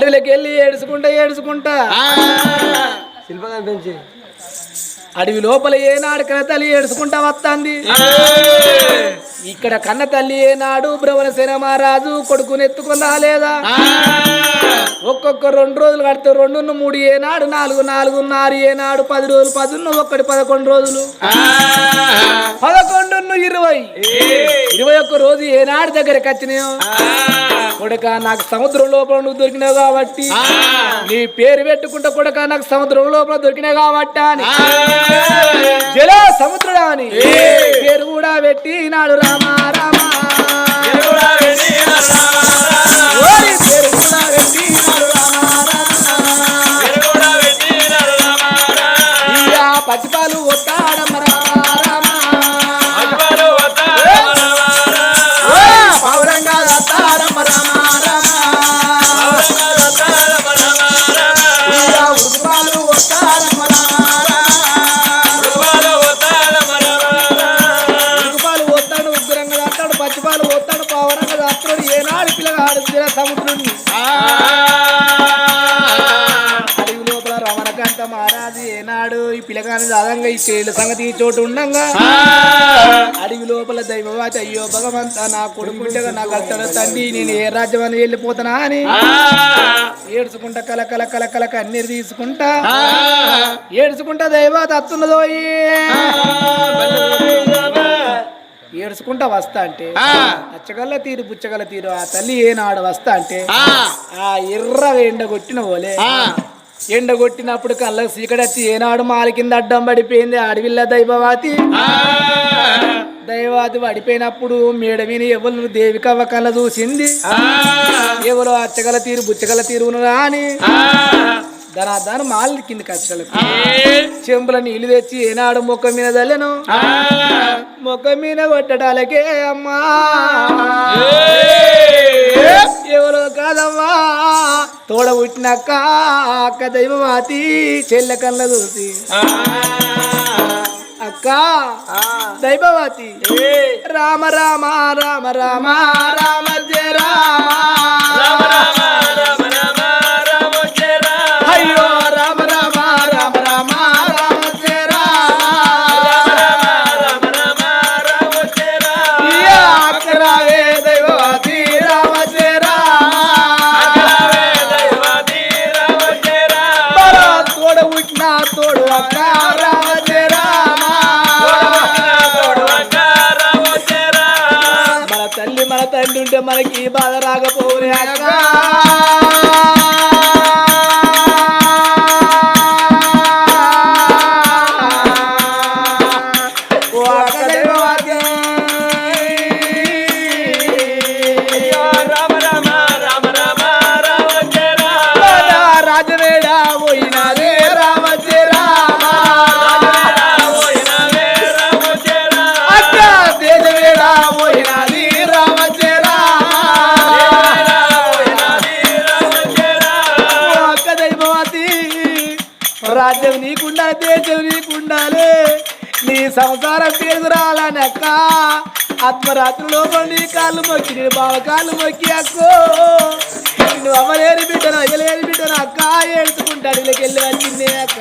అడవిలోకి వెళ్ళి ఏడుచుకుంటా ఏడుచుకుంటా. శిల్పదాన్ని పెంచి అడవి లోపల ఏనాడు తల్లి ఏడుచుకుంటా వస్తాంది. ఇక్కడ కన్న తల్లి ఏనాడు భ్రవణసేన మహారాజు కొడుకుని ఎత్తుకున్నా లేదా? ఒక్కొక్క రెండు రోజులు కడితే రెండు మూడు ఏనాడు నాలుగు నాలుగున్నర ఏనాడు పది రోజులు పదున్న ఒక్కటి పదకొండు రోజులు. పదకొండు ఇరవై. ఇరవై ఒక్క రోజు ఏనాడు దగ్గరికి వచ్చినాయో? కొడక నాకు సముద్రం లోపల నువ్వు దొరికినావు కాబట్టి. నీ పేరు పెట్టుకుంటా కొడక నాకు సముద్రం లోపల దొరికినావు కాబట్టి అని. జల సముద్రుడా అని. పేరు కూడా పెట్టి నాడు రామ రామ ఓరి పిల్లగాని దాదంగా ఈ చేళ్ళ సంగతి ఈ చోటు ఉండంగా. అడవి లోపల దైవవాతి అయ్యో భగవంత నా కొడుకుంటగా నా కట్టడ తండ్రి నేను ఏ రాజ్యం అని వెళ్ళిపోతానా అని ఏడ్చుకుంటా కల కల కల కల కన్నీరు తీసుకుంటా. ఏడ్చుకుంటా దైవత అత్తున్నదో ఏడ్చుకుంటా వస్తా అంటే అచ్చగల్ల తీరు పుచ్చగల్ల తీరు ఆ తల్లి ఏనాడు వస్తా అంటే ఆ. ఎర్ర ఎండ కొట్టిన పోలే ఎండ కొట్టినప్పుడు కళ్ళకు సీకటి వచ్చి ఏనాడు మాల కింద అడ్డం పడిపోయింది. అడవిల్ల దైవవాతి దైవవాతి పడిపోయినప్పుడు మేడ మీద ఎవరు దేవికవ్వ కళ్ళ చూసింది? ఎవరు అచ్చగల తీరు బుచ్చగల తీరును అని దాని దాని మాల కిందకి వచ్చలకు చెంబుల నీళ్ళు తెచ్చి ఏనాడు మొక్క మీద చల్లెను మొక్క మీద కొట్టడాలకే అమ్మా. ఎవరో కాదమ్మా. తోడ పుట్టినాక అక్క దైవమాతి చెల్లె కళ్ళ చూసి అక్క దైవవాతి. రామ రామ రామ రామ రామ జయ మనకి బాధ రాకపోలే అక్క. దేశం నీకుండాలి నీ సంసారం తీరురాలని ఆత్మరాత్రిలో నీ కాళ్ళు మొక్కి నీ బావ కాళ్ళు మొక్కి అక్కో. నువ్వు అమ్మలేని బిడ్డను అయ్యలేని బిడ్డను అక్క ఏడుచుకుంటాడు ఇళ్ళకి వెళ్ళి వచ్చింది అక్క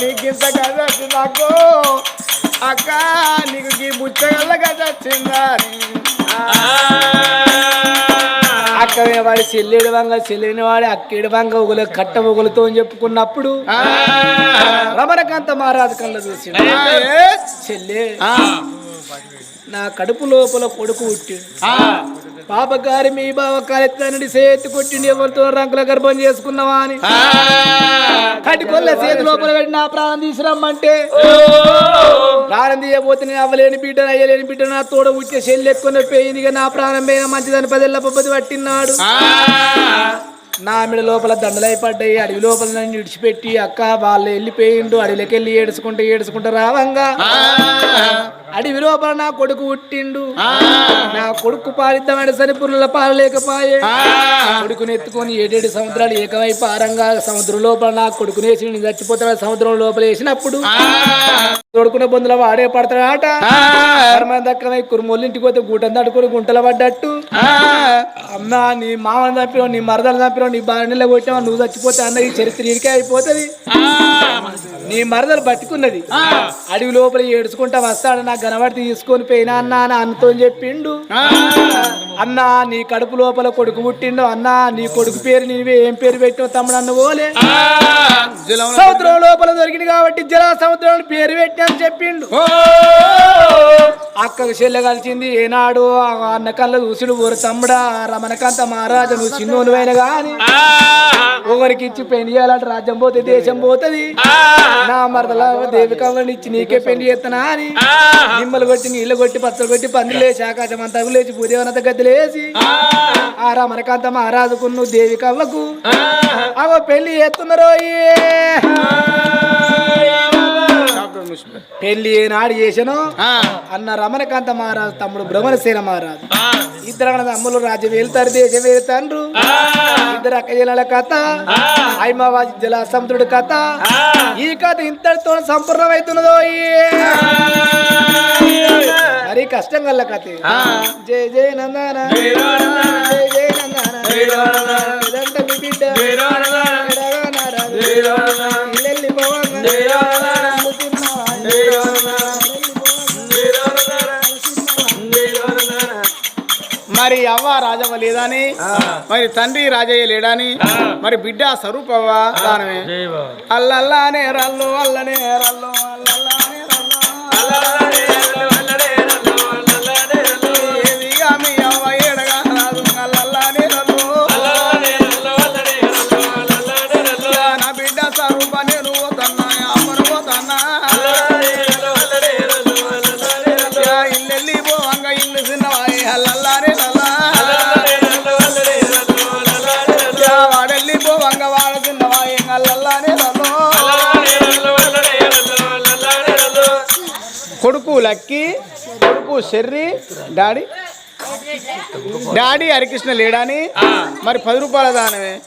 నీకింత కథ వచ్చింది నాకు అక్క నీకు ఈ బుచ్చగల్ల కథ వచ్చిందా అని. అక్క వాడి చెల్లెడు వంగ చెల్లిని వాడి అక్కేడు వంగ ఒగులు కట్ట ఒగులతో అని చెప్పుకున్నప్పుడు రమణకాంత మహారాజు కళ్ళ చూసి చెల్లె నా కడుపు లోపల కొడుకు పుట్టాడు. పాపకారి మీ బావ కాలెత్తానని చేతి కొట్టిండి ఎవరితో రంకుల గర్భం చేసుకున్నావా అని. కటికొల్ల చేతి లోపల పెట్టి నా ప్రాణం తీసురమ్మంటే ప్రాణం తీయబోతే నేను అవ్వలేని బిడ్డను అయ్యలేని బిడ్డ నా తోడ ఉచ్చే చెల్లి ఎక్కువ పోయింది ఇక నా ప్రాణం పోయిన మంచిదని పదేళ్ళ పబ్బది పట్టినాడు నా ఆమెడ లోపల దండలై పడ్డాయి అడవి లోపల నన్ను విడిచిపెట్టి అక్క వాళ్ళు వెళ్ళిపోయిండు అడవిలోకి వెళ్ళి ఏడుచుకుంటూ ఏడుచుకుంటూ రావంగా. అడవి లోపల నా కొడుకు పుట్టిండు. నా కొడుకు పాలిద్దామంటే సరి పుల్ల పాలు లేకపోయే కొడుకుని ఎత్తుకొని ఏడేడు సముద్రాలు ఏకవైపు ఆరంగా సముద్రం లోపల నా కొడుకుని వేసి చచ్చిపోతాడు సముద్రం లోపల వేసినప్పుడు తోడుకున్న బొందుల వాడే పడతాడట. ధర్మం దక్కనై పోతే గూటం తడుకొని గుంటలు పడ్డట్టు. అమ్మా నీ మామని చంపినావు నీ మరదలు చంపినావు నీ బాగా కొట్టావు నువ్వు చచ్చిపోతే అన్న ఈ చరిత్ర ఇరికే అయిపోతుంది. నీ మరదలు పట్టుకున్నది అడవి లోపల ఏడుచుకుంటా వస్తాడు నా గనబడి తీసుకొని పోయినా అన్న అని అన్నతో చెప్పిండు. అన్నా నీ కడుపు లోపల కొడుకు పుట్టిండు అన్నా నీ కొడుకు పేరు నీవే ఏం పేరు పెట్టినావు తమ్ముడు అన్న పోలే సముద్రం లోపల దొరికింది కాబట్టి జల సముద్రం పేరు పెట్టినా అని చెప్పిండు. అక్కకు చెల్లె కలిసింది ఏనాడు అన్న కళ్ళ చూసుడు ఊరు తమ్ముడా రమణకాంత మహారాజు నువ్వు చిన్నోనువైన గాని. ఒకరికి ఇచ్చి పెళ్ళి చేయాలంటే రాజ్యం పోతే దేశం పోతది. నా మరదల దేవికవ్వని ఇచ్చి నీకే పెళ్ళి చేస్తానా అని. నిమ్మలు కొట్టి నీళ్ళు కొట్టి పచ్చలు కొట్టి పందులు లేచి ఆకాశం అంతా లేచి భూదేవనంత గద్దెలేసి ఆ. రమణకాంత మహారాజుకు నువ్వు దేవికవ్వకు అవో పెళ్ళి చేస్తున్నారు పెళ్ళి ఏనాడు చేసాను అన్న రమణకాంత మహారాజు తమ్ముడు భ్రమణసేన మహారాజు. ఇద్దరు అన్న తమ్ములు రాజ్యం వెళ్తారు దేశం వెళ్తాండ్రు ఇద్దరు అక్క జిల్లాల కథ హైమాబాద్ జిల్లా సముద్రుడి కథ ఈ కథ ఇంతటితో సంపూర్ణమవుతున్నదో మరి కష్టం గల్ల కథ. జయ జయ నందన. జయ లేదని? మరి తండ్రి రాజయ్య లేడని? మరి బిడ్డ స్వరూపవ్వ దానమే అల్లల్లానే రల్లు అల్లనే రల్లు అల్లల్లానే రల్లు లక్కి కొడుకు శర్రి డాడీ. డాడీ హరికృష్ణ లేడాని. మరి పది రూపాయల దానమే.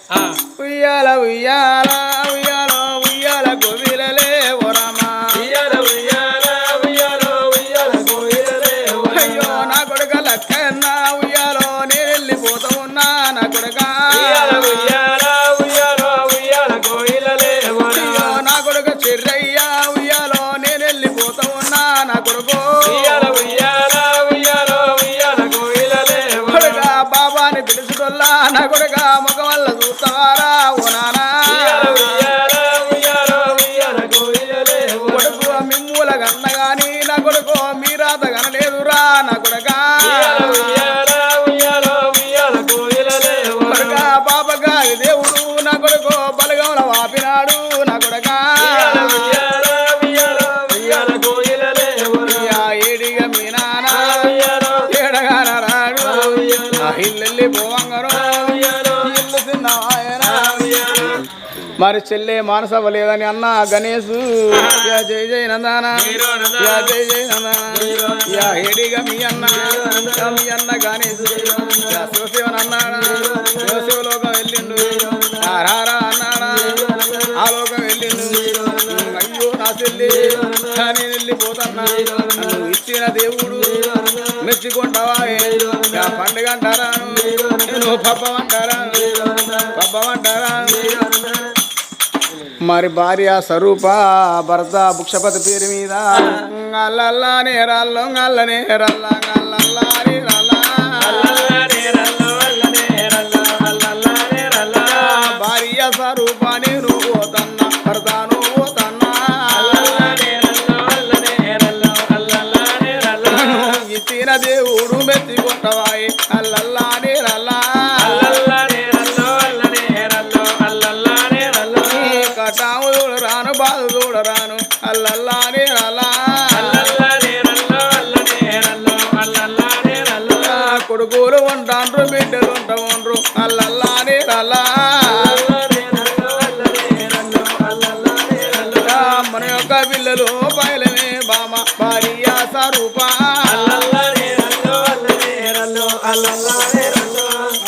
ఉయ్యాల ఉయ్యాల ఉయ్యాల. నా కొడుక ముఖ చూస్తావారా? ఓ నానా కొడుకు మిమ్ముల కన్న గాని నా కొడుకు మీరాత కనలేదురా నా కొడుక. పాపగా దేవుడు నా కొడుకు బలగంల వాపినాడు నా కొడుక. ఏడిగా మీ నాన్న. ఏడగాన రాడు. ఇల్లు ఇల్లెల్లి మరి చెల్లె మానస లేదని అన్న గణేష్ యా జై జై నందాన యా జై జై నందాన యా ఏడిగా మీ అన్న మీ అన్న గణేష్ యా శివశివన్ అన్నాడా శివశివలోకం వెళ్ళిండు అన్నాడా ఆ లోకం వెళ్ళిండు అయ్యో నా చెల్లి నేను వెళ్ళిపోతున్నా ఇచ్చిన దేవుడు మెచ్చుకుంటావా పండుగ అంటారా నువ్వు పబ్బమంటారా పబ్బమంటారా మరి భార్య స్వరూప భర్త భుక్షపతి పేరు మీద. అల్లల్లానే రల్లు అల్ల రల్ల అల్లల్లానే రల్ల భార్య స్వరూప నేను పోతన్నా భర్త నువ్వు పోతన్నా. ఇచ్చిన దేవుడు మెచ్చుకుంటావాయి కొట్టవాయి. నేరలా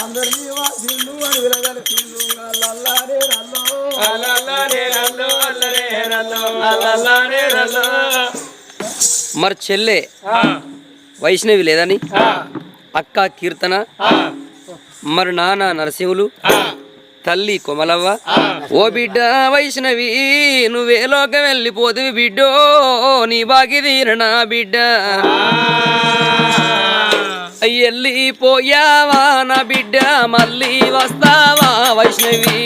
అందరినీ వాసిండు అని మరి చెల్లె వైష్ణవి లేదని? అక్క కీర్తన? మరి నాన్న నరసింహులు? తల్లి కొమలవ్వ? ఓ బిడ్డ వైష్ణవి నువ్వే లోకం వెళ్ళిపోతివి బిడ్డో నీ బాగి తీరనా బిడ్డ. వెళ్ళిపోయావా నా బిడ్డ? మళ్ళీ వస్తావా వైష్ణవి?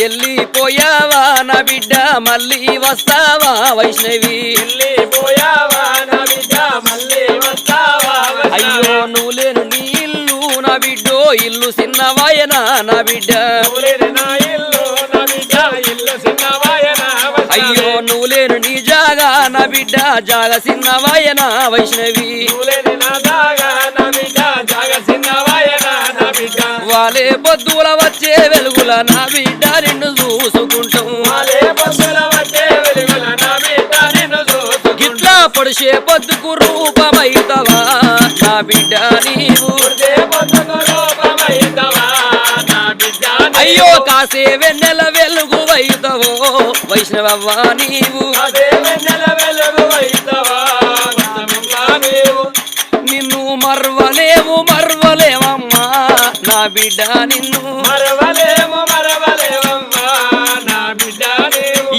వెళ్ళిపోయావా నా బిడ్డ? మళ్ళీ వస్తావా వైష్ణవి? అయ్యో నువ్వు లేను నీ ఇల్లు నా బిడ్డో ఇల్లు చిన్నవాయనా నా బిడ్డ? అయ్యో నువ్వు లేను నీ జాగా నా బిడ్డ జాగ చిన్నవాయనా వైష్ణవి. వాలే పొద్దుల వచ్చే వెలుగుల నా బిడ్డ నిన్ను చూసుకుంటాం. గిట్లా పొడిసే పొద్దుకు రూపమైతవా? నా బిడ్డ నీవు. అయ్యో కాసే వెన్నెల వెలుగు వైతవో వైష్ణవవ్వా నీవు? నిన్ను మర్వలేము మర్వలేమమ్మా నా బిడ్డ నిన్ను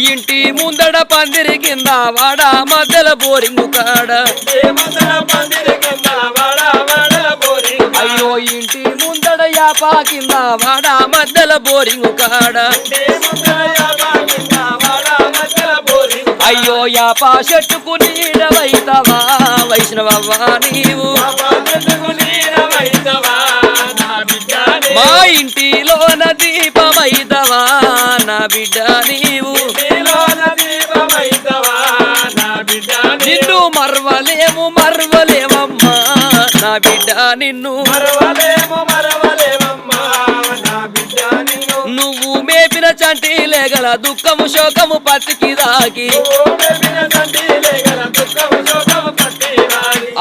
ఇంటి ముందడ పందిరి కింద వాడ మధ్యల బోరింగు కాడ. అయ్యో ఇంటి ముందడ యాపా కింద వాడ మధ్యల బోరింగు కాడ. అయ్యో యాపా చెట్టుకు నీడవైతవా? వైష్ణవవ్వా నీవు? మా ఇంటిలోన దీపమైతవా? నా బిడ్డ నీవు? నిన్ను మర్వలేము మర్వలేమమ్మా నా బిడ్డ నిన్ను నువ్వు మేపిన చంటి లేగల దుఃఖము శోకము పత్తికి దాకి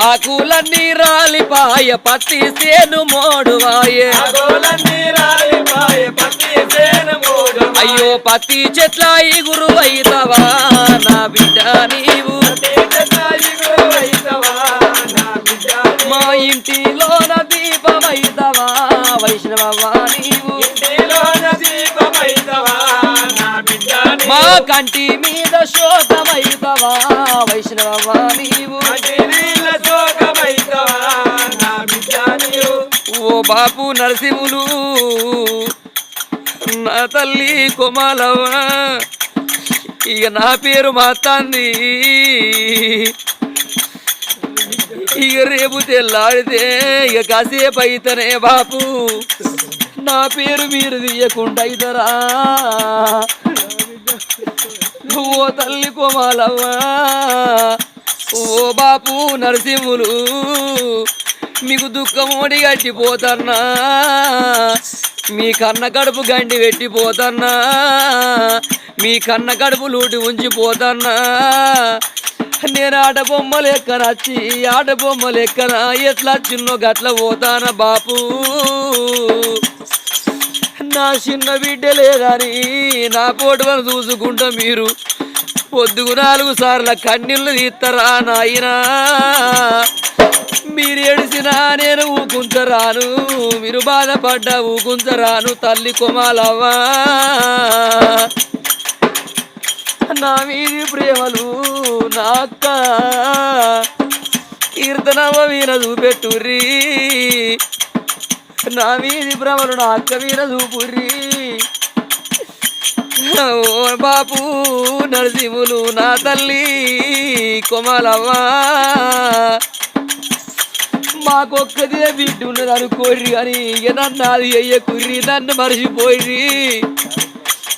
ఆకులన్నీ రాలిపాయ పత్తి సేను మోడువాయే. అయ్యో పత్తి చెట్ల ఇగురు అయితవా? నా బిడ్డ నీవు. కంటి మీద శోకమైతవా? వైష్ణవవ్వా నీవు ఓ బాపు నరసింహులు నా తల్లి కొమాలవ్వ ఇక నా పేరు మాతాంది ఇక రేపు తెల్లాడితే ఇక కాసేపు అయితేనే బాపు నా పేరు మీరు తీయకుండా అయితరా ఓ తల్లి కోమాలవ్వ ఓ బాపు నరసింహులు మీకు దుఃఖం ఓడి గట్టిపోతన్నా మీ కన్న కడుపు గండి పెట్టిపోతన్నా మీ కన్న కడుపు లూటి ఉంచిపోతన్నా. నేను ఆట బొమ్మ లెక్కన వచ్చి ఆట బొమ్మ లెక్కన ఎట్లా చిన్నో గట్ల పోతానా బాపు. నా చిన్న బిడ్డలే గాని నా పోటువని చూసుకుంటా మీరు. పొద్దుగు నాలుగు సార్ల కన్నీళ్ళు తీస్తారా నాయనా? మీరు ఏడిసినా నేను ఊకుంచరాను. మీరు బాధపడ్డా ఊకుంచరాను తల్లి కొమాలవ్వా. నా మీది ప్రేమలు నాక్క కీర్తనవ వీణ చూపెట్టుర్రీ. నా మీది భ్రమలు నా అక్క చూపుర్రీ. ఓ బాపు నరసింహులు నా తల్లి కొమలవ్వా. మాకొక్కదే బిడ్డ ఉన్నది అనుకోర్రి అని ఇక నన్ను అది అయ్య కుర్రి నన్ను మరిచిపోయి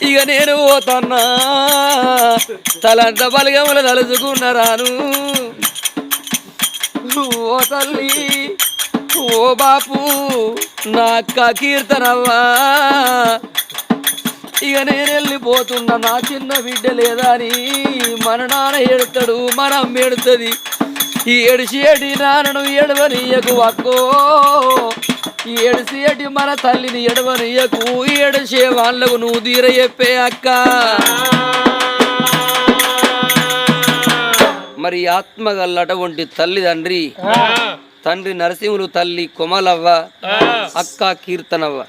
ఇక నేను పోతన్నా. తలంత బలగములు తలుచుకున్నరాను. ఓ తల్లి ఓ బాపు నా అక్క కీర్తనవ్వా. ఇక నేను వెళ్ళిపోతున్నా. నా చిన్న బిడ్డ లేదా అని మన నాన్న ఏడుతాడు మన ఏడుతుంది ఈ ఏడిసి ఏడి నాన్నను ఎడవనీయకు అక్కో. ఈ ఏడిసి ఏడి మన తల్లిని ఎడవనీయకు ఈ ఏడిసే వాళ్ళకు నువ్వు తీర చెప్పే అక్క. మరి ఆత్మగల్లటువంటి తల్లిదండ్రి తండ్రి. నరసింహులు తల్లి కొమలవ్వ. అక్క కీర్తనవ్వ.